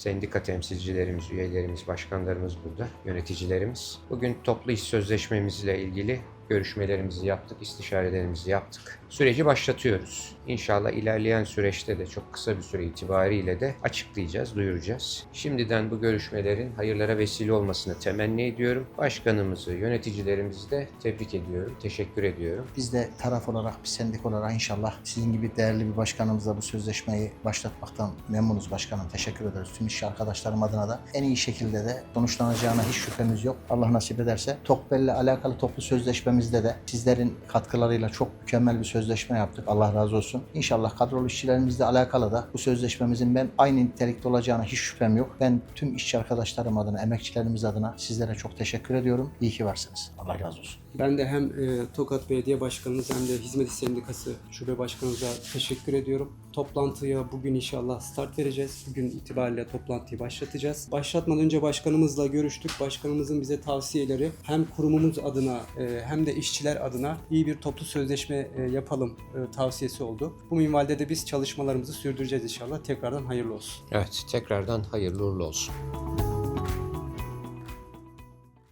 Sendika temsilcilerimiz, üyelerimiz, başkanlarımız burada, yöneticilerimiz. Bugün toplu iş sözleşmemizle ilgili görüşmelerimizi yaptık, istişarelerimizi yaptık. Süreci başlatıyoruz. İnşallah ilerleyen süreçte de çok kısa bir süre itibariyle de açıklayacağız, duyuracağız. Şimdiden bu görüşmelerin hayırlara vesile olmasını temenni ediyorum. Başkanımızı, yöneticilerimizi de tebrik ediyorum, teşekkür ediyorum. Biz de taraf olarak, bir sendik olarak inşallah sizin gibi değerli bir başkanımızla bu sözleşmeyi başlatmaktan memnunuz başkanım. Teşekkür ederiz. Tüm işçi arkadaşlarım adına da en iyi şekilde de sonuçlanacağına hiç şüphemiz yok. Allah nasip ederse TOKBEL'le alakalı toplu sözleşmemizde de sizlerin katkılarıyla çok mükemmel bir sözleşme yaptık. Allah razı olsun. İnşallah kadrolu işçilerimizle alakalı da bu sözleşmemizin ben aynı nitelikte olacağına hiç şüphem yok. Ben tüm işçi arkadaşlarım adına, emekçilerimiz adına sizlere çok teşekkür ediyorum. İyi ki varsınız. Allah razı olsun. Ben de hem e, Tokat Belediye Başkanımız hem de Hizmet İş Sendikası Şube Başkanımıza teşekkür ediyorum. Toplantıya bugün inşallah start vereceğiz. Bugün itibariyle toplantıyı başlatacağız. Başlatmadan önce başkanımızla görüştük. Başkanımızın bize tavsiyeleri hem kurumumuz adına e, hem de işçiler adına iyi bir toplu sözleşme e, yapalım e, tavsiyesi oldu. Bu minvalde de biz çalışmalarımızı sürdüreceğiz inşallah. Tekrardan hayırlı olsun. Evet, tekrardan hayırlı uğurlu olsun.